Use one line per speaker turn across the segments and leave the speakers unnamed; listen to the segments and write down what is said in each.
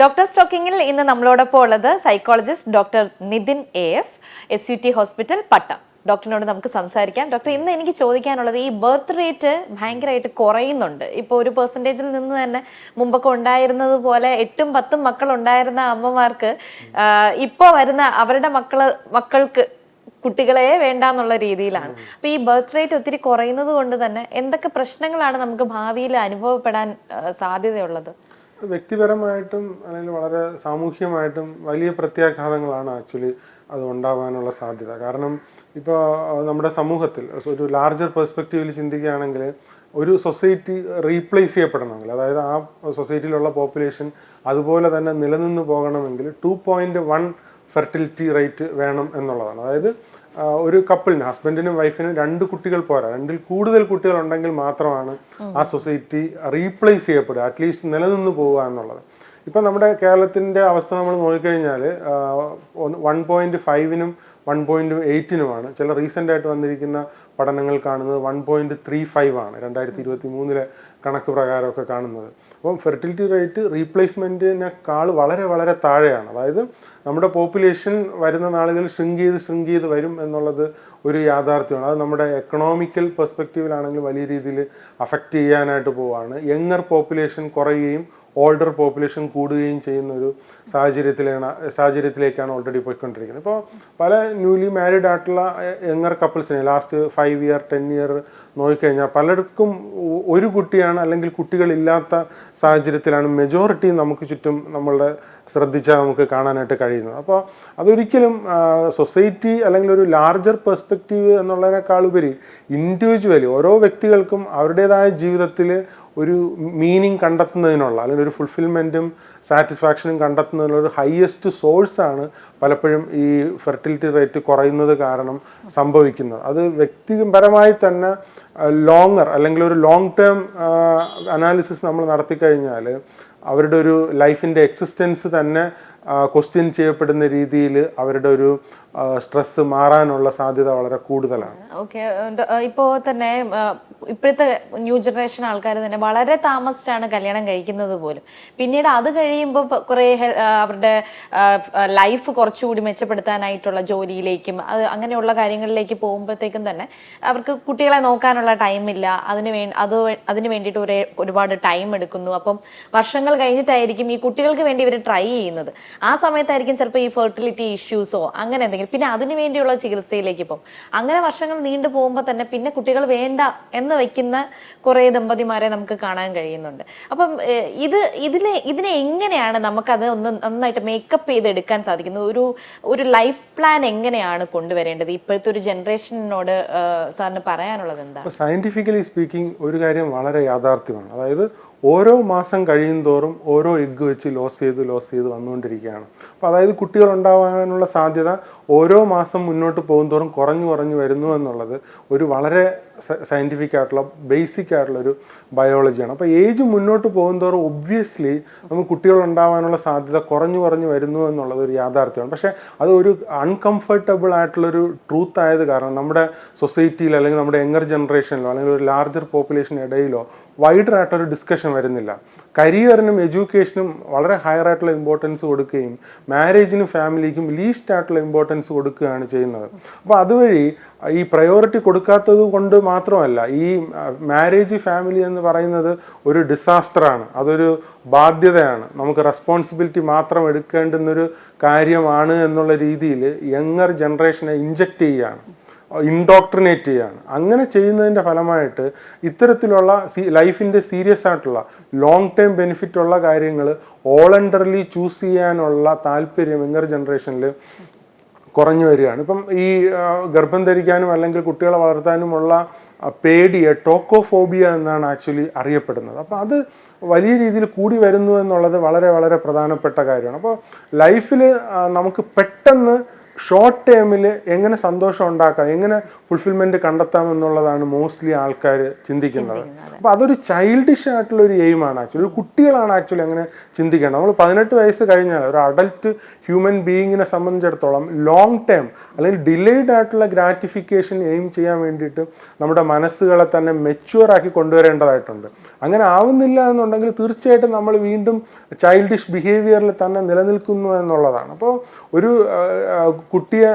Doctor സ്റ്റോക്കിങ്ങിൽ ഇന്ന് നമ്മളോടൊപ്പം ഉള്ളത് psychologist doctor Nitin A F S U T hospital Pattom ഡോക്ടറിനോട് നമുക്ക് സംസാരിക്കാം. ഡോക്ടർ ഇന്ന് എനിക്ക് ചോദിക്കാനുള്ളത് ഈ ബർത്ത് റേറ്റ് ഭയങ്കരമായിട്ട് കുറയുന്നുണ്ട്. ഇപ്പോൾ ഒരു പെർസെന്റേജിൽ നിന്ന് തന്നെ മുമ്പൊക്കെ ഉണ്ടായിരുന്നത് പോലെ എട്ടും പത്തും മക്കൾ ഉണ്ടായിരുന്ന അമ്മമാർക്ക് ഇപ്പോൾ വരുന്ന അവരുടെ മക്കൾ മക്കൾക്ക് കുട്ടികളെ വേണ്ട എന്നുള്ള രീതിയിലാണ്. അപ്പൊ ഈ ബർത്ത് റേറ്റ് ഒത്തിരി കുറയുന്നത് കൊണ്ട് തന്നെ എന്തൊക്കെ പ്രശ്നങ്ങളാണ് നമുക്ക് ഭാവിയിൽ അനുഭവപ്പെടാൻ സാധ്യതയുള്ളത്?
വ്യക്തിപരമായിട്ടും അല്ലെങ്കിൽ വളരെ സാമൂഹ്യമായിട്ടും വലിയ പ്രത്യാഘാതങ്ങളാണ് ആക്ച്വലി അത് ഉണ്ടാവാനുള്ള സാധ്യത. കാരണം ഇപ്പോൾ നമ്മുടെ സമൂഹത്തിൽ ഒരു ലാർജർ പെർസ്പെക്റ്റീവിൽ ചിന്തിക്കുകയാണെങ്കിൽ ഒരു സൊസൈറ്റി റീപ്ലേസ് ചെയ്യപ്പെടണമെങ്കിൽ അതായത് ആ സൊസൈറ്റിയിലുള്ള പോപ്പുലേഷൻ അതുപോലെ തന്നെ നിലനിന്ന് പോകണമെങ്കിൽ two point one fertility rate വേണം എന്നുള്ളതാണ്. അതായത് ഒരു കപ്പിളിന് ഹസ്ബൻഡിനും വൈഫിനും രണ്ട് കുട്ടികൾ പോരാ. രണ്ടിൽ കൂടുതൽ കുട്ടികൾ ഉണ്ടെങ്കിൽ മാത്രമാണ് ആ സൊസൈറ്റി റീപ്ലേസ് ചെയ്യപ്പെടുക അറ്റ്ലീസ്റ്റ് നിലനിന്ന് പോവുക എന്നുള്ളത്. ഇപ്പം നമ്മുടെ കേരളത്തിന്റെ അവസ്ഥ നമ്മൾ നോക്കിക്കഴിഞ്ഞാൽ വൺ പോയിന്റ് ഫൈവിനും വൺ പോയിന്റ് എയ്റ്റിനുമാണ് ചില റീസെന്റ് ആയിട്ട് വന്നിരിക്കുന്ന പഠനങ്ങൾ കാണുന്നത് വൺ പോയിന്റ് ത്രീ ഫൈവ് ആണ് രണ്ടായിരത്തി ഇരുപത്തി മൂന്നിലെ കണക്ക് പ്രകാരമൊക്കെ കാണുന്നത്. അപ്പം ഫെർട്ടിലിറ്റി റേറ്റ് റീപ്ലേസ്മെന്റിനേക്കാൾ വളരെ വളരെ താഴെയാണ്. അതായത് നമ്മുടെ പോപ്പുലേഷൻ വരുന്ന നാളുകളിൽ ഷ്രിങ്ക് ചെയ്ത് ഷ്രിങ്ക് ചെയ്ത് വരും എന്നുള്ളത് ഒരു യാഥാർത്ഥ്യമാണ്. അത് നമ്മുടെ എക്കണോമിക്കൽ പെർസ്പെക്റ്റീവിലാണെങ്കിൽ വലിയ രീതിയിൽ അഫക്റ്റ് ചെയ്യാനായിട്ട് പോവുകയാണ് യങ്ങർ പോപ്പുലേഷൻ കുറയുകയും ഓൾഡർ പോപ്പുലേഷൻ കൂടുകയും ചെയ്യുന്ന ഒരു സാഹചര്യത്തിലാണ് സാഹചര്യത്തിലേക്കാണ് ഓൾറെഡി പോയിക്കൊണ്ടിരിക്കുന്നത്. ഇപ്പോൾ പല ന്യൂലി മാരീഡ് ആയിട്ടുള്ള younger കപ്പിൾസിനെ last five year ten year നോക്കിക്കഴിഞ്ഞാൽ പലർക്കും ഒരു കുട്ടിയാണ് അല്ലെങ്കിൽ കുട്ടികളില്ലാത്ത സാഹചര്യത്തിലാണ് മെജോറിറ്റി നമുക്ക് ചുറ്റും നമ്മളുടെ ശ്രദ്ധിച്ചാൽ നമുക്ക് കാണാനായിട്ട് കഴിയുന്നത്. അപ്പോൾ അതൊരിക്കലും സൊസൈറ്റി അല്ലെങ്കിൽ ഒരു ലാർജർ പെർസ്പെക്റ്റീവ് എന്നുള്ളതിനേക്കാൾ ഉപരി ഇൻഡിവിജ്വലി ഓരോ വ്യക്തികൾക്കും അവരുടേതായ ജീവിതത്തിൽ ഒരു മീനിങ് കണ്ടെത്തുന്നതിനുള്ള അല്ലെങ്കിൽ ഒരു ഫുൾഫിൽമെന്റും സാറ്റിസ്ഫാക്ഷനും കണ്ടെത്തുന്നതിനുള്ള ഒരു ഹയസ്റ്റ് സോഴ്സാണ് പലപ്പോഴും ഈ ഫെർട്ടിലിറ്റി റേറ്റ് കുറയുന്നത് കാരണം സംഭവിക്കുന്നത്. അത് വ്യക്തിപരമായി തന്നെ ലോങ്ങർ അല്ലെങ്കിൽ ഒരു ലോങ് ടേം അനാലിസിസ് നമ്മൾ നടത്തിക്കഴിഞ്ഞാൽ അവരുടെ ഒരു ലൈഫിന്റെ എക്സിസ്റ്റൻസ് തന്നെ ക്വസ്റ്റ്യൻ ചെയ്യപ്പെടുന്ന രീതിയിൽ അവരുടെ ഒരു സ്ട്രെസ് മാറാനുള്ള സാധ്യത വളരെ കൂടുതലാണ്.
ഓക്കെ ഇപ്പോൾ തന്നെ ഇപ്പോഴത്തെ ന്യൂ ജനറേഷൻ ആൾക്കാർ തന്നെ വളരെ താമസിച്ചാണ് കല്യാണം കഴിക്കുന്നത് പോലും. പിന്നീട് അത് കഴിയുമ്പോൾ കുറേ അവരുടെ ലൈഫ് കുറച്ചുകൂടി മെച്ചപ്പെടുത്താനായിട്ടുള്ള ജോലിയിലേക്കും അത് അങ്ങനെയുള്ള കാര്യങ്ങളിലേക്ക് പോകുമ്പോഴത്തേക്കും തന്നെ അവർക്ക് കുട്ടികളെ നോക്കാനുള്ള ടൈമില്ല അതിന് വേ അത് അതിന് വേണ്ടിയിട്ട് ഒരേ ഒരുപാട് ടൈം എടുക്കുന്നു. അപ്പം വർഷങ്ങൾ കഴിഞ്ഞിട്ടായിരിക്കും ഈ കുട്ടികൾക്ക് വേണ്ടി ഇവർ ട്രൈ ചെയ്യുന്നത്. ആ സമയത്തായിരിക്കും ചിലപ്പോൾ ഈ ഫെർട്ടിലിറ്റി ഇഷ്യൂസോ അങ്ങനെ എന്തെങ്കിലും. പിന്നെ അതിനു വേണ്ടിയുള്ള ചികിത്സയിലേക്ക് പോകും അങ്ങനെ വർഷങ്ങൾ നീണ്ടു പോകുമ്പോൾ തന്നെ പിന്നെ കുട്ടികൾ വേണ്ട എന്ന് വെക്കുന്ന കുറേ ദമ്പതിമാരെ നമുക്ക് കാണാൻ കഴിയുന്നുണ്ട്. അപ്പം ഇത് ഇതിനെ ഇതിനെ എങ്ങനെയാണ് നമുക്കത് ഒന്ന് നന്നായിട്ട് മേക്കപ്പ് ചെയ്തെടുക്കാൻ സാധിക്കുന്നത്? ഒരു ഒരു ലൈഫ് പ്ലാൻ എങ്ങനെയാണ് കൊണ്ടുവരേണ്ടത്? ഇപ്പോഴത്തെ ഒരു ജനറേഷനോട് സാറിന് പറയാനുള്ളത് എന്താ?
സയന്റിഫിക്കലി സ്പീക്കിംഗ് ഒരു കാര്യം വളരെ യാഥാർത്ഥ്യമാണ്. അതായത് ഓരോ മാസം കഴിയും തോറും ഓരോ എഗ്ഗ് വെച്ച് ലോസ് ചെയ്ത് ലോസ് ചെയ്ത് വന്നുകൊണ്ടിരിക്കുകയാണ്. അപ്പോൾ അതായത് കുട്ടികൾ ഉണ്ടാവാനുള്ള സാധ്യത ഓരോ മാസം മുന്നോട്ട് പോകും തോറും കുറഞ്ഞു കുറഞ്ഞു വരുന്നു എന്നുള്ളത് ഒരു വളരെ സയന്റിഫിക് ആയിട്ടുള്ള ബേസിക് ആയിട്ടുള്ള ഒരു ബയോളജിയാണ് അപ്പോൾ ഏജ് മുന്നോട്ട് പോകും തോറും ഒബ്വിയസ്ലി നമുക്ക് കുട്ടികൾ ഉണ്ടാവാനുള്ള സാധ്യത കുറഞ്ഞു കുറഞ്ഞു വരുന്നു എന്നുള്ളത് ഒരു യാഥാർത്ഥ്യമാണ്. പക്ഷേ അത് ഒരു അൺകംഫർട്ടബിൾ ആയിട്ടുള്ളൊരു ട്രൂത്ത് ആയത് കാരണം നമ്മുടെ സൊസൈറ്റിയിൽ അല്ലെങ്കിൽ നമ്മുടെ യങ്ങർ ജനറേഷനിലോ അല്ലെങ്കിൽ ഒരു ലാർജർ പോപ്പുലേഷൻ ഇടയിലോ വൈഡർ ആയിട്ടൊരു ഡിസ്കഷൻ വരുന്നില്ല. കരിയറിനും എഡ്യൂക്കേഷനും വളരെ ഹയർ ആയിട്ടുള്ള ഇമ്പോർട്ടൻസ് കൊടുക്കുകയും മാരേജിനും ഫാമിലിക്കും ലീസ്റ്റ് ആയിട്ടുള്ള ഇമ്പോർട്ടൻസ് കൊടുക്കുകയാണ് ചെയ്യുന്നത്. അപ്പോൾ അതുവഴി ഈ പ്രയോറിറ്റി കൊടുക്കാത്തത് കൊണ്ട് മാത്രമല്ല ഈ മാരേജ് ഫാമിലി എന്ന് പറയുന്നത് ഒരു ഡിസാസ്റ്ററാണ് അതൊരു ബാധ്യതയാണ്. നമുക്ക് റെസ്പോൺസിബിലിറ്റി മാത്രം എടുക്കേണ്ടുന്നൊരു കാര്യമാണ് എന്നുള്ള രീതിയിൽ യങ്ങർ ജനറേഷനെ ഇഞ്ചക്റ്റ് ചെയ്യുകയാണ്. ഇൻഡോക്ട്രിനേറ്റ് ചെയ്യാണ്. അങ്ങനെ ചെയ്യുന്നതിന്റെ ഫലമായിട്ട് ഇത്തരത്തിലുള്ള സി ലൈഫിന്റെ സീരിയസ് ആയിട്ടുള്ള ലോങ് ടേം ബെനിഫിറ്റ് ഉള്ള കാര്യങ്ങൾ ഓളണ്ടർലി ചൂസ് ചെയ്യാനുള്ള താല്പര്യം യങ്ങർ ജനറേഷനിൽ കുറഞ്ഞു വരികയാണ്. ഇപ്പം ഈ ഗർഭം ധരിക്കാനും അല്ലെങ്കിൽ കുട്ടികളെ വളർത്താനുമുള്ള പേടിയെ ടോക്കോഫോബിയ എന്നാണ് ആക്ച്വലി അറിയപ്പെടുന്നത്. അപ്പോൾ അത് വലിയ രീതിയിൽ കൂടി വരുന്നു എന്നുള്ളത് വളരെ വളരെ പ്രധാനപ്പെട്ട കാര്യമാണ്. അപ്പോൾ ലൈഫിൽ നമുക്ക് പെട്ടെന്ന് ഷോർട്ട് ടേമിൽ എങ്ങനെ സന്തോഷം ഉണ്ടാക്കാം? എങ്ങനെ ഫുൾഫിൽമെന്റ് കണ്ടെത്താം എന്നുള്ളതാണ് മോസ്റ്റ്ലി ആൾക്കാർ ചിന്തിക്കുന്നത്. അപ്പോൾ അതൊരു ചൈൽഡിഷ് ആയിട്ടുള്ള ഒരു എയിമാണ് ആക്ച്വലി ഒരു കുട്ടികളാണ് ആക്ച്വലി അങ്ങനെ ചിന്തിക്കേണ്ടത്. നമ്മൾ പതിനെട്ട് വയസ്സ് കഴിഞ്ഞാൽ ഒരു അഡൽട്ട് ഹ്യൂമൻ ബീയിങ്ങിനെ സംബന്ധിച്ചിടത്തോളം ലോങ് ടേം അല്ലെങ്കിൽ ഡിലേഡ് ആയിട്ടുള്ള ഗ്രാറ്റിഫിക്കേഷൻ എയിം ചെയ്യാൻ വേണ്ടിയിട്ട് നമ്മുടെ മനസ്സുകളെ തന്നെ മെച്യൂർ ആക്കി കൊണ്ടുവരേണ്ടതായിട്ടുണ്ട്. അങ്ങനെ ആവുന്നില്ല എന്നുണ്ടെങ്കിൽ തീർച്ചയായിട്ടും നമ്മൾ വീണ്ടും ചൈൽഡിഷ് ബിഹേവിയറിൽ തന്നെ നിലനിൽക്കുന്നു എന്നുള്ളതാണ്. അപ്പോൾ ഒരു കുട്ടിയെ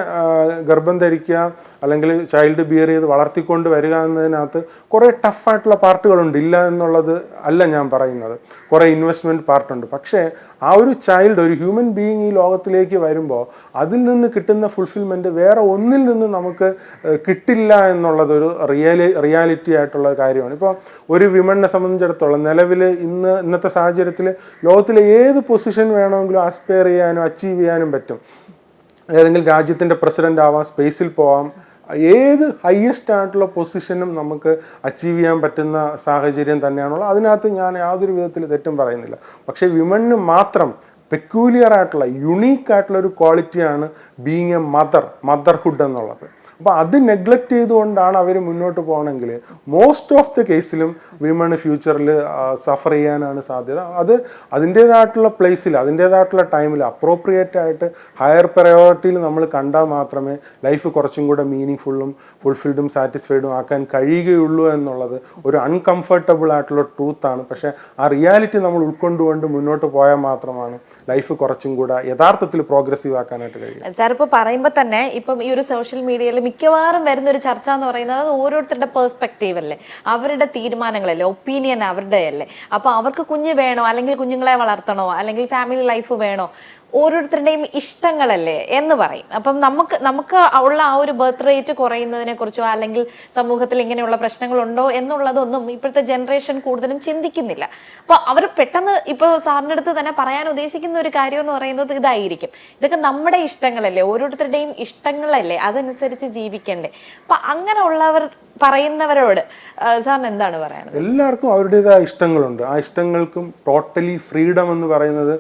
ഗർഭം ധരിക്കുക അല്ലെങ്കിൽ ചൈൽഡ് ബിയർ ചെയ്ത് വളർത്തിക്കൊണ്ട് വരിക എന്നതിനകത്ത് കുറേ ടഫായിട്ടുള്ള പാർട്ടുകളുണ്ട്. ഇല്ല എന്നുള്ളത് അല്ല ഞാൻ പറയുന്നത്. കുറേ ഇൻവെസ്റ്റ്മെന്റ് പാർട്ടുണ്ട്. പക്ഷേ ആ ഒരു ചൈൽഡ് ഒരു ഹ്യൂമൻ ബീയിങ് ഈ ലോകത്തിലേക്ക് വരുമ്പോൾ അതിൽ നിന്ന് കിട്ടുന്ന ഫുൾഫിൽമെന്റ് വേറെ ഒന്നിൽ നിന്ന് നമുക്ക് കിട്ടില്ല എന്നുള്ളതൊരു റിയാലി റിയാലിറ്റി ആയിട്ടുള്ള കാര്യമാണ്. ഇപ്പോൾ ഒരു വിമണിനെ സംബന്ധിച്ചിടത്തോളം നിലവിൽ ഇന്ന് ഇന്നത്തെ സാഹചര്യത്തിൽ ലോകത്തിലെ ഏത് പൊസിഷൻ വേണമെങ്കിലും ആസ്പയർ ചെയ്യാനും അച്ചീവ് ചെയ്യാനും പറ്റും. ഏതെങ്കിലും രാജ്യത്തിന്റെ പ്രസിഡന്റ് ആവാം സ്പേസിൽ പോവാം ഏത് ഹയസ്റ്റ് ആയിട്ടുള്ള പൊസിഷനും നമുക്ക് അച്ചീവ് ചെയ്യാൻ പറ്റുന്ന സാഹചര്യം തന്നെയാണുള്ളത്. അതിനകത്ത് ഞാൻ യാതൊരു വിധത്തിൽ തെറ്റും പറയുന്നില്ല. പക്ഷേ വിമണിന് മാത്രം പെക്യൂലിയർ ആയിട്ടുള്ള യുണീക്ക് ആയിട്ടുള്ള ഒരു ക്വാളിറ്റിയാണ് ബീങ് എ മദർ മദർഹുഡ് എന്നുള്ളത്. അപ്പോൾ അത് നെഗ്ലക്ട് ചെയ്തുകൊണ്ടാണ് അവർ മുന്നോട്ട് പോകണമെങ്കിൽ. മോസ്റ്റ് ഓഫ് ദ കേസിലും വിമൺ ഫ്യൂച്ചറിൽ സഫർ ചെയ്യാനാണ് സാധ്യത. അത് അതിന്റേതായിട്ടുള്ള പ്ലേസിൽ അതിന്റേതായിട്ടുള്ള ടൈമിൽ അപ്രോപ്രിയേറ്റ് ആയിട്ട് ഹയർ പ്രയോറിറ്റിയിൽ നമ്മൾ കണ്ടാൽ മാത്രമേ ലൈഫ് കുറച്ചും കൂടെ മീനിങ് ഫുള്ളും ഫുൾഫിൽഡും സാറ്റിസ്ഫൈഡും ആക്കാൻ കഴിയുകയുള്ളൂ എന്നുള്ളത് ഒരു അൺകംഫർട്ടബിൾ ആയിട്ടുള്ള ട്രൂത്താണ് പക്ഷേ ആ റിയാലിറ്റി നമ്മൾ ഉൾക്കൊണ്ടുകൊണ്ട് മുന്നോട്ട് പോയാൽ മാത്രമാണ് ലൈഫ് കുറച്ചും കൂടെ യഥാർത്ഥത്തിൽ പ്രോഗ്രസീവ് ആക്കാനായിട്ട് കഴിയുക.
സാർ ഇപ്പോൾ പറയുമ്പോൾ തന്നെ ഇപ്പം ഈ ഒരു സോഷ്യൽ മീഡിയയിൽ മിക്കവാറും വരുന്ന ഒരു ചർച്ച എന്ന് പറയുന്നത് അത് ഓരോരുത്തരുടെ പേഴ്സ്പെക്റ്റീവ് അല്ലേ? അവരുടെ തീരുമാനങ്ങളല്ലേ? ഒപ്പീനിയൻ അവരുടെ അല്ലേ അപ്പോൾ അവർക്ക് കുഞ്ഞ് വേണോ? അല്ലെങ്കിൽ കുഞ്ഞുങ്ങളെ വളർത്തണോ? അല്ലെങ്കിൽ ഫാമിലി ലൈഫ് വേണോ? ഓരോരുത്തരുടെയും ഇഷ്ടങ്ങളല്ലേ എന്ന് പറയും. അപ്പം നമുക്ക് നമുക്ക് ഉള്ള ആ ഒരു ബർത്ത് റേറ്റ് കുറയുന്നതിനെ കുറിച്ചോ അല്ലെങ്കിൽ സമൂഹത്തിൽ ഇങ്ങനെയുള്ള പ്രശ്നങ്ങളുണ്ടോ എന്നുള്ളതൊന്നും ഇപ്പോഴത്തെ ജനറേഷൻ കൂടുതലും ചിന്തിക്കുന്നില്ല. അപ്പോൾ അവർ പെട്ടെന്ന് ഇപ്പോൾ സാറിന്റെ അടുത്ത് തന്നെ പറയാൻ ഉദ്ദേശിക്കുന്ന ഒരു കാര്യം എന്ന് പറയുന്നത് ഇതായിരിക്കും. ഇതൊക്കെ നമ്മുടെ ഇഷ്ടങ്ങളല്ലേ ഓരോരുത്തരുടെയും ഇഷ്ടങ്ങളല്ലേ അതനുസരിച്ച് ജീവിക്കണ്ടേ. അപ്പം അങ്ങനെയുള്ളവർ പറയുന്നവരോട് സാറിന് എന്താണ് പറയുന്നത്
എല്ലാവർക്കും അവരുടേതായ ഇഷ്ടങ്ങളുണ്ട്. ആ ഇഷ്ടങ്ങൾക്കും ടോട്ടലി ഫ്രീഡം എന്ന് പറയുന്നത്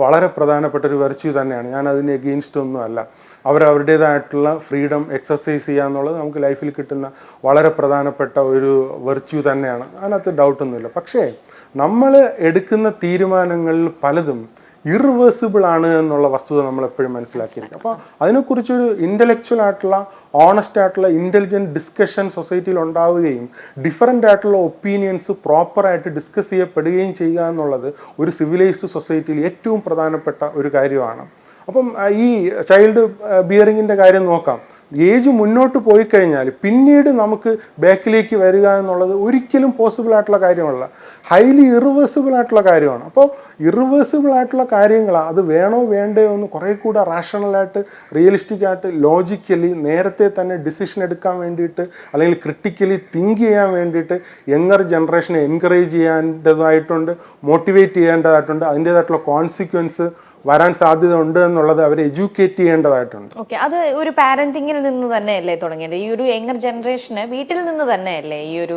വളരെ പ്രധാനപ്പെട്ട ഒരു വെർച്യൂ തന്നെയാണ്. ഞാൻ അതിന് എഗെയിൻസ്റ്റ് ഒന്നും അല്ല. അവർ അവരുടേതായിട്ടുള്ള ഫ്രീഡം എക്സസൈസ് ചെയ്യുക എന്നുള്ളത് നമുക്ക് ലൈഫിൽ കിട്ടുന്ന വളരെ പ്രധാനപ്പെട്ട ഒരു വെർച്യൂ തന്നെയാണ്. അതിനകത്ത് ഡൗട്ടൊന്നുമില്ല പക്ഷേ നമ്മൾ എടുക്കുന്ന തീരുമാനങ്ങളിൽ പലതും ഇറിവേഴ്സിബിൾ ആണ് എന്നുള്ള വസ്തുത നമ്മൾ എപ്പോഴും മനസ്സിലാക്കിയിരിക്കും അപ്പോൾ അതിനെക്കുറിച്ചൊരു ഇന്റലക്ച്വൽ ആയിട്ടുള്ള ഓണസ്റ്റ് ആയിട്ടുള്ള ഇന്റലിജന്റ് ഡിസ്കഷൻ സൊസൈറ്റിയിൽ ഉണ്ടാവുകയും ഡിഫറെന്റ് ആയിട്ടുള്ള ഒപ്പീനിയൻസ് പ്രോപ്പറായിട്ട് ഡിസ്കസ് ചെയ്യപ്പെടുകയും ചെയ്യുക എന്നുള്ളത് ഒരു സിവിലൈസ്ഡ് സൊസൈറ്റിയിൽ ഏറ്റവും പ്രധാനപ്പെട്ട ഒരു കാര്യമാണ്. അപ്പം ഈ ചൈൽഡ് ബിയറിങ്ങിന്റെ കാര്യം നോക്കാം. ഏജ് മുന്നോട്ട് പോയി കഴിഞ്ഞാൽ പിന്നീട് നമുക്ക് ബാക്കിലേക്ക് വരിക എന്നുള്ളത് ഒരിക്കലും പോസിബിൾ ആയിട്ടുള്ള കാര്യമല്ല. ഹൈലി ഇറിവേഴ്സിബിൾ ആയിട്ടുള്ള കാര്യമാണ്. അപ്പോൾ ഇറിവേഴ്സിബിൾ ആയിട്ടുള്ള കാര്യങ്ങൾ അത് വേണോ വേണ്ടയോ എന്ന് കുറേ കൂടെ റാഷണലായിട്ട് റിയലിസ്റ്റിക് ആയിട്ട് ലോജിക്കലി നേരത്തെ തന്നെ ഡിസിഷൻ എടുക്കാൻ വേണ്ടിയിട്ട് അല്ലെങ്കിൽ ക്രിട്ടിക്കലി തിങ്ക് ചെയ്യാൻ വേണ്ടിയിട്ട് യങ്ങർ ജനറേഷനെ എൻകറേജ് ചെയ്യേണ്ടതായിട്ടുണ്ട് മോട്ടിവേറ്റ് ചെയ്യേണ്ടതായിട്ടുണ്ട്. അതിന്റേതായിട്ടുള്ള കോൺസിക്വൻസ് വരാൻ സാധ്യത ഉണ്ട് എന്നുള്ളത് അവരെ എഡ്യൂക്കേറ്റ് ചെയ്യേണ്ടതായിട്ടുണ്ട്.
ഓക്കെ അത് ഒരു പാരന്റിങ്ങിൽ നിന്ന് തന്നെയല്ലേ തുടങ്ങേണ്ടത് ഈ ഒരു യങ്ങർ ജനറേഷന് വീട്ടിൽ നിന്ന് തന്നെയല്ലേ ഈ ഒരു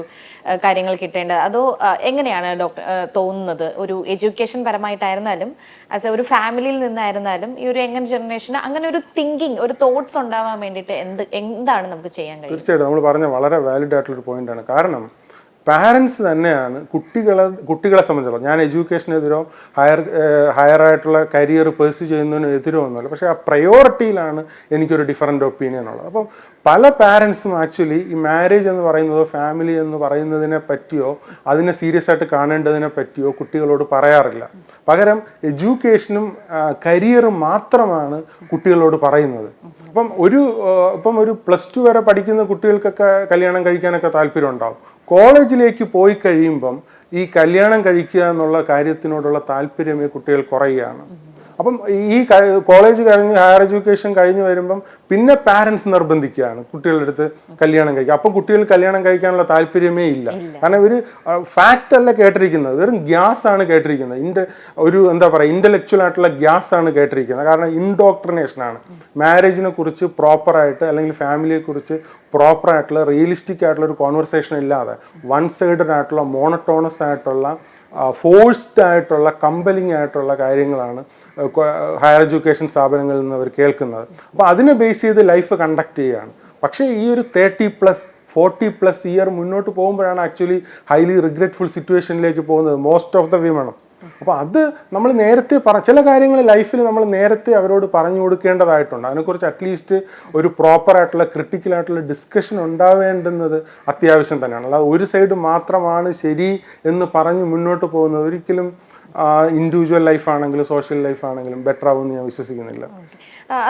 കാര്യങ്ങൾ കിട്ടേണ്ടത്? അതോ എങ്ങനെയാണ് ഡോക്ടർ തോന്നുന്നത്? ഒരു എഡ്യൂക്കേഷൻ പരമായിട്ടായിരുന്നാലും ആസ് എ ഒരു ഫാമിലിയിൽ നിന്നായിരുന്നാലും ഈ ഒരു യങ്ങർ ജനറേഷന് അങ്ങനെ ഒരു തിങ്കിങ് ഒരു തോട്ട്സ് ഉണ്ടാവാൻ വേണ്ടിയിട്ട് എന്ത് എന്താണ് നമുക്ക് ചെയ്യാൻ കഴിയും
തീർച്ചയായിട്ടും. നമ്മൾ പറഞ്ഞ വളരെ വാലിഡ് ആയിട്ടുള്ള ഒരു പോയിന്റാണ് കാരണം പാരൻസ് തന്നെയാണ് കുട്ടികളെ കുട്ടികളെ സംബന്ധിച്ചിടത്തോളം ഞാൻ എഡ്യൂക്കേഷനെതിരോ ഹയർ ഹയർ ആയിട്ടുള്ള കരിയർ പേഴ്സ് ചെയ്യുന്നതിനെതിരോ ഒന്നുമല്ല. പക്ഷേ ആ പ്രയോറിറ്റിയിലാണ് എനിക്കൊരു ഡിഫറെന്റ് ഒപ്പീനിയൻ ഉള്ളത്. അപ്പം പല പാരൻസും ആക്ച്വലി ഈ മാരേജ് എന്ന് പറയുന്നതോ ഫാമിലി എന്ന് പറയുന്നതിനെ പറ്റിയോ അതിനെ സീരിയസ് ആയിട്ട് കാണേണ്ടതിനെ പറ്റിയോ കുട്ടികളോട് പറയാറില്ല. പകരം എഡ്യൂക്കേഷനും കരിയറും മാത്രമാണ് കുട്ടികളോട് പറയുന്നത്. അപ്പം ഒരു ഇപ്പം ഒരു പ്ലസ് ടു വരെ പഠിക്കുന്ന കുട്ടികൾക്കൊക്കെ കല്യാണം കഴിക്കാനൊക്കെ താല്പര്യം ഉണ്ടാവും കോളേജിലേക്ക് പോയി കഴിയുമ്പം ഈ കല്യാണം കഴിക്കുക എന്നുള്ള കാര്യത്തിനോടുള്ള താല്പര്യമേ കുട്ടികൾ കുറയുകയാണ്. അപ്പം ഈ കോളേജ് കഴിഞ്ഞ് ഹയർ എഡ്യൂക്കേഷൻ കഴിഞ്ഞ് വരുമ്പം പിന്നെ പാരൻസ് നിർബന്ധിക്കുകയാണ് കുട്ടികളുടെ അടുത്ത് കല്യാണം കഴിക്കുക അപ്പം കുട്ടികൾ കല്യാണം കഴിക്കാനുള്ള താല്പര്യമേ ഇല്ല. കാരണം ഇവർ ഫാക്റ്റ് അല്ല കേട്ടിരിക്കുന്നത്. വെറും ഗ്യാസ് ആണ് കേട്ടിരിക്കുന്നത്. ഇന്റെ ഒരു എന്താ പറയുക ഇന്റലക്ച്വൽ ആയിട്ടുള്ള ഗ്യാസ് ആണ് കേട്ടിരിക്കുന്നത്. കാരണം ഇൻഡോക്ട്രിനേഷൻ ആണ്. മാരേജിനെ കുറിച്ച് പ്രോപ്പറായിട്ട് അല്ലെങ്കിൽ ഫാമിലിയെ കുറിച്ച് പ്രോപ്പറായിട്ടുള്ള റിയലിസ്റ്റിക് ആയിട്ടുള്ള ഒരു കോൺവെർസേഷൻ ഇല്ലാതെ വൺ സൈഡഡ് ആയിട്ടുള്ള മോണട്ടോണസ് ആയിട്ടുള്ള ഫോഴ്സ്ഡ് ആയിട്ടുള്ള കമ്പലിംഗ് ആയിട്ടുള്ള കാര്യങ്ങളാണ് ഹയർ എഡ്യൂക്കേഷൻ സ്ഥാപനങ്ങളിൽ നിന്ന് അവർ കേൾക്കുന്നത്. അപ്പോൾ അതിനെ ബേസ് ചെയ്ത് ലൈഫ് കണ്ടക്ട് ചെയ്യുകയാണ്. പക്ഷേ ഈ ഒരു thirty plus forty plus year മുന്നോട്ട് പോകുമ്പോഴാണ് ആക്ച്വലി ഹൈലി റിഗ്രറ്റ്ഫുൾ സിറ്റുവേഷനിലേക്ക് പോകുന്നത്. മോസ്റ്റ് ഓഫ് ദ വിമണം അപ്പോൾ അത് നമ്മൾ നേരത്തെ പറ ചില കാര്യങ്ങൾ ലൈഫിൽ നമ്മൾ നേരത്തെ അവരോട് പറഞ്ഞു കൊടുക്കേണ്ടതായിട്ടുണ്ട്. അതിനെക്കുറിച്ച് അറ്റ്ലീസ്റ്റ് ഒരു പ്രോപ്പറായിട്ടുള്ള ക്രിട്ടിക്കൽ ആയിട്ടുള്ള ഡിസ്കഷൻ ഉണ്ടാവേണ്ടുന്നത് അത്യാവശ്യം തന്നെയാണ്. അല്ലാതെ ഒരു സൈഡ് മാത്രമാണ് ശരി എന്ന് പറഞ്ഞ് മുന്നോട്ട് പോകുന്നത് ഒരിക്കലും ഇൻഡിവിജ്വൽ ലൈഫാണെങ്കിലും സോഷ്യൽ ലൈഫാണെങ്കിലും ബെറ്റർ ആവുമെന്ന് ഞാൻ വിശ്വസിക്കുന്നില്ല.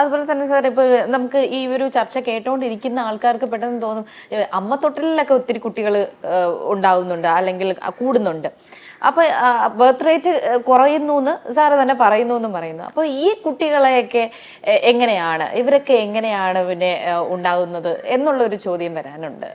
അതുപോലെ തന്നെ സാർ ഇപ്പോൾ നമുക്ക് ഈ ഒരു ചർച്ച കേട്ടോണ്ടിരിക്കുന്ന ആൾക്കാർക്ക് പെട്ടെന്ന് തോന്നും അമ്മ ഒത്തിരി കുട്ടികൾ ഉണ്ടാവുന്നുണ്ട് അല്ലെങ്കിൽ കൂടുന്നുണ്ട്. അപ്പോൾ ബർത്ത് റേറ്റ് കുറയുന്നു എന്ന് സാറ് തന്നെ പറയുന്നു എന്നും പറയുന്നു. അപ്പോൾ ഈ കുട്ടികളെയൊക്കെ എങ്ങനെയാണ്? ഇവരൊക്കെ എങ്ങനെയാണ് പിന്നെ ഉണ്ടാകുന്നത് എന്നുള്ള ഒരു ചോദ്യം വരാനുണ്ട്.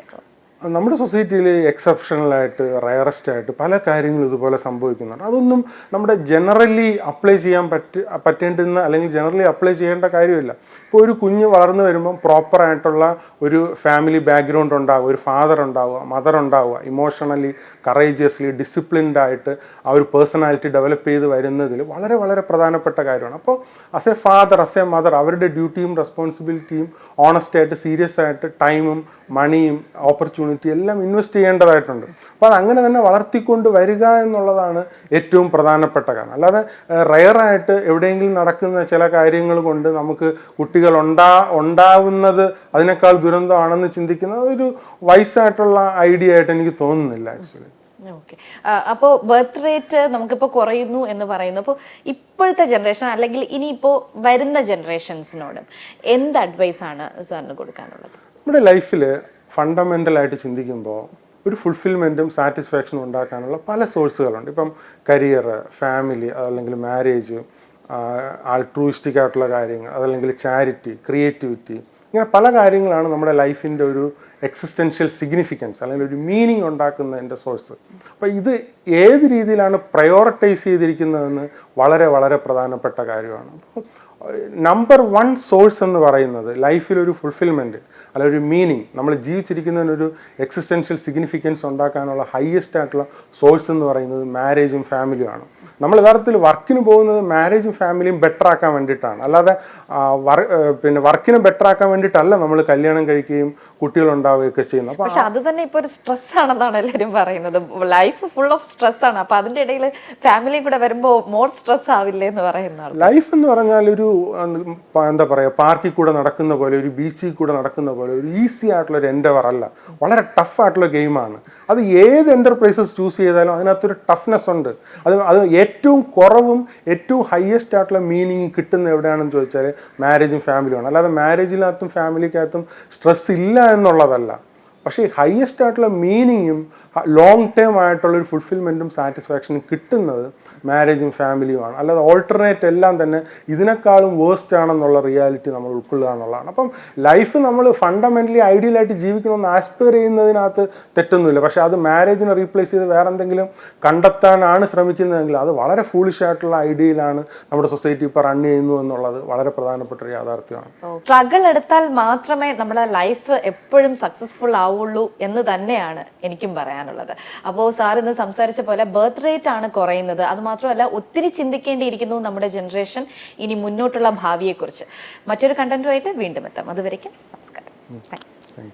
നമ്മുടെ സൊസൈറ്റിയിൽ എക്സെപ്ഷണലായിട്ട് റയറസ്റ്റ് ആയിട്ട് പല കാര്യങ്ങളും ഇതുപോലെ സംഭവിക്കുന്നുണ്ട്. അതൊന്നും നമ്മുടെ ജനറലി അപ്ലൈ ചെയ്യാൻ പറ്റ പറ്റേണ്ടുന്ന അല്ലെങ്കിൽ ജനറലി അപ്ലൈ ചെയ്യേണ്ട കാര്യമില്ല. ഇപ്പോൾ ഒരു കുഞ്ഞ് വളർന്നു വരുമ്പം പ്രോപ്പറായിട്ടുള്ള ഒരു ഫാമിലി ബാക്ക്ഗ്രൗണ്ട് ഉണ്ടാവുക ഒരു ഫാദർ ഉണ്ടാവുക മദർ ഉണ്ടാവുക ഇമോഷണലി കറേജിയസ്ലി ഡിസിപ്ലിൻഡ് ആയിട്ട് ആ ഒരു പേഴ്സണാലിറ്റി ഡെവലപ്പ് ചെയ്ത് വരുന്നതിൽ വളരെ വളരെ പ്രധാനപ്പെട്ട കാര്യമാണ്. അപ്പോൾ as a father as a mother അവരുടെ ഡ്യൂട്ടിയും റെസ്പോൺസിബിലിറ്റിയും ഓണസ്റ്റ് ആയിട്ട് സീരിയസ് ആയിട്ട് ടൈമും മണിയും ഓപ്പർച്യൂണിറ്റി എല്ലാം ഇൻവെസ്റ്റ് ചെയ്യേണ്ടതായിട്ടുണ്ട്. അപ്പോൾ അത് അങ്ങനെ തന്നെ വളർത്തിക്കൊണ്ട് വരിക എന്നുള്ളതാണ് ഏറ്റവും പ്രധാനപ്പെട്ട കാരണം. അല്ലാതെ റയറായിട്ട് എവിടെയെങ്കിലും നടക്കുന്ന ചില കാര്യങ്ങൾ കൊണ്ട് നമുക്ക് കുട്ടികൾ ഉണ്ടാ ഉണ്ടാവുന്നത് അതിനേക്കാൾ ദുരന്തമാണെന്ന് ചിന്തിക്കുന്നത് അതൊരു വയസ്സായിട്ടുള്ള ഐഡിയ ആയിട്ട് എനിക്ക് തോന്നുന്നില്ല ആക്ച്വലി
ഓക്കെ അപ്പോൾ ബർത്ത് റേറ്റ് നമുക്കിപ്പോൾ കുറയുന്നു എന്ന് പറയുന്നു. അപ്പോൾ ഇപ്പോഴത്തെ ജനറേഷൻ അല്ലെങ്കിൽ ഇനിയിപ്പോൾ വരുന്ന ജനറേഷൻസിനോട് എന്ത് അഡ്വൈസാണ് സാറിന് കൊടുക്കാനുള്ളത്?
നമ്മുടെ ലൈഫിൽ ഫണ്ടമെന്റലായിട്ട് ചിന്തിക്കുമ്പോൾ ഒരു ഫുൾഫിൽമെന്റും സാറ്റിസ്ഫാക്ഷനും ഉണ്ടാക്കാനുള്ള പല സോഴ്സുകളുണ്ട് ഇപ്പം കരിയർ ഫാമിലി അതല്ലെങ്കിൽ മാരേജ് ആൾട്രൂയിസ്റ്റിക് ആയിട്ടുള്ള കാര്യങ്ങൾ അതല്ലെങ്കിൽ ചാരിറ്റി ക്രിയേറ്റിവിറ്റി ഇങ്ങനെ പല കാര്യങ്ങളാണ് നമ്മുടെ ലൈഫിന്റെ ഒരു എക്സിസ്റ്റൻഷ്യൽ സിഗ്നിഫിക്കൻസ് അല്ലെങ്കിൽ ഒരു മീനിങ് ഉണ്ടാക്കുന്നതിന്റെ സോഴ്സ് അപ്പോൾ ഇത് ഏത് രീതിയിലാണ് പ്രയോറിറ്റൈസ് ചെയ്തിരിക്കുന്നതെന്ന് വളരെ വളരെ പ്രധാനപ്പെട്ട കാര്യമാണ്. അപ്പോൾ നമ്പർ വൺ സോഴ്സ് എന്ന് പറയുന്നത് ലൈഫിൽ ഒരു ഫുൾഫിൽമെന്റ് അല്ല ഒരു മീനിങ് നമ്മൾ ജീവിച്ചിരിക്കുന്നതിനൊരു എക്സിസ്റ്റൻഷ്യൽ സിഗ്നിഫിക്കൻസ് ഉണ്ടാക്കാനുള്ള ഹയസ്റ്റ് ആയിട്ടുള്ള സോഴ്സ് എന്ന് പറയുന്നത് മാരേജും ഫാമിലിയുമാണ് നമ്മൾ യഥാർത്ഥത്തിൽ വർക്കിന് പോകുന്നത് മാരേജും ഫാമിലിയും ബെറ്റർ ആക്കാൻ വേണ്ടിയിട്ടാണ്. അല്ലാതെ പിന്നെ വർക്കിനെ ബെറ്റർ ആക്കാൻ വേണ്ടിയിട്ടല്ല നമ്മൾ കല്യാണം കഴിക്കുകയും കുട്ടികൾ ഉണ്ടാവുകയൊക്കെ ചെയ്യുന്നത്. അപ്പൊ
പക്ഷെ അത് തന്നെ ഇപ്പോൾ ഒരു സ്ട്രെസ് ആണെന്നാണ് എല്ലാവരും പറയുന്നത്. ലൈഫ് ഫുൾ ഓഫ് സ്ട്രെസ് ആണ്. അപ്പൊ അതിന്റെ ഇടയിൽ ഫാമിലി കൂടെ വരുമ്പോൾ മോർ സ്ട്രെസ് ആവില്ലേ എന്ന് പറയുന്ന
ലൈഫ് എന്ന് പറഞ്ഞാൽ ഒരു എന്താ പറയുക പാർക്കിൽ കൂടെ നടക്കുന്ന പോലെ ഒരു ബീച്ചിൽ കൂടെ നടക്കുന്ന പോലെ ഒരു ഈസി ആയിട്ടുള്ള ഒരു എൻഡവർ അല്ല. വളരെ ടഫ് ആയിട്ടുള്ള ഗെയിമാണ് അത് ഏത് എന്റർപ്രൈസസ് ചൂസ് ചെയ്താലും അതിനകത്തൊരു ടഫ്നെസ് ഉണ്ട്. അത് അത് ഏറ്റവും കുറവും ഏറ്റവും ഹയസ്റ്റ് ആയിട്ടുള്ള മീനിങ് കിട്ടുന്ന എവിടെയാണെന്ന് ചോദിച്ചാൽ മാരേജും ഫാമിലിയുമാണ് അല്ലാതെ മാരേജിനകത്തും ഫാമിലിക്കകത്തും സ്ട്രെസ് ഇല്ല എന്നുള്ളതല്ല. പക്ഷേ ഹയസ്റ്റ് ആയിട്ടുള്ള മീനിങ്ങും ലോങ് ടേം ആയിട്ടുള്ള ഒരു ഫുൾഫിൽമെന്റും സാറ്റിസ്ഫാക്ഷനും കിട്ടുന്നത് മാരേജും ഫാമിലിയുമാണ് അല്ലാതെ ഓൾട്ടർനേറ്റ് എല്ലാം തന്നെ ഇതിനേക്കാളും വേസ്റ്റ് ആണെന്നുള്ള റിയാലിറ്റി നമ്മൾ ഉൾക്കൊള്ളുക എന്നുള്ളതാണ്. അപ്പം ലൈഫ് നമ്മൾ ഫണ്ടമെന്റലി ഐഡിയലായിട്ട് ജീവിക്കണമെന്ന് ആസ്പയർ ചെയ്യുന്നതിനകത്ത് തെറ്റൊന്നുമില്ല. പക്ഷേ അത് മാരേജിനെ റീപ്ലേസ് ചെയ്ത് വേറെ എന്തെങ്കിലും കണ്ടെത്താനാണ് ശ്രമിക്കുന്നതെങ്കിൽ അത് വളരെ ഫൂളിഷ് ആയിട്ടുള്ള ഐഡിയയിലാണ് നമ്മുടെ സൊസൈറ്റി ഇപ്പോൾ റൺ ചെയ്യുന്നു എന്നുള്ളത് വളരെ പ്രധാനപ്പെട്ട ഒരു യാഥാർത്ഥ്യമാണ്.
സ്ട്രഗിൾ എടുത്താൽ മാത്രമേ നമ്മുടെ ലൈഫ് എപ്പോഴും സക്സസ്ഫുൾ ആവുള്ളൂ എന്ന് തന്നെയാണ് എനിക്കും പറയാനുള്ളത്. അപ്പോൾ സാർ ഇന്ന് സംസാരിച്ച പോലെ ബർത്ത് റേറ്റ് ആണ് കുറയുന്നത്. അതുമാത്രമല്ല ഒത്തിരി ചിന്തിക്കേണ്ടിയിരിക്കുന്നു നമ്മുടെ ജനറേഷൻ ഇനി മുന്നോട്ടുള്ള ഭാവിയെക്കുറിച്ച്. മറ്റൊരു കണ്ടന്റുമായിട്ട് വീണ്ടും എത്താം. അതുവരയ്ക്കും നമസ്കാരം. താങ്ക്സ്